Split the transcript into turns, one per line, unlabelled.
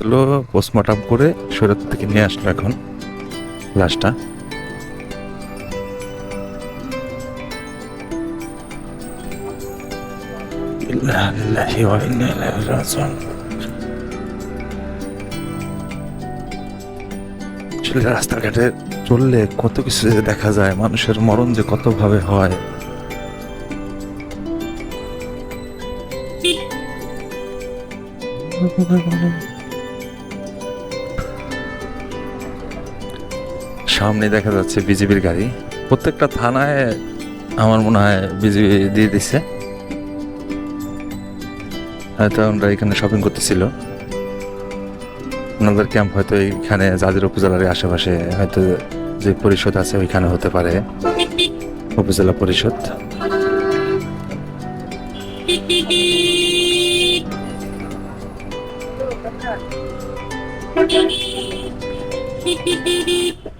আসছিল পোস্টমর্টম করে সৈরত থেকে নিয়ে আসলো এখন লাশটা। রাস্তাঘাটে চললে কত কিছু দেখা যায় মানুষের মরণ যে কত ভাবে হয় সামনে দেখা যাচ্ছে বিজেপির গাড়ি। প্রত্যেকটা থানায় আমার মনে হয় বিজেপি দিয়ে দিছে। হয়তো আমরা এখানে শপিং করতেছিল। ওনাদের ক্যাম্প হয়তো এইখানে জাজির উপজেলার আশেপাশে হয়তো যে পরিষদ আছে ওইখানে হতে পারে। উপজেলা পরিষদ।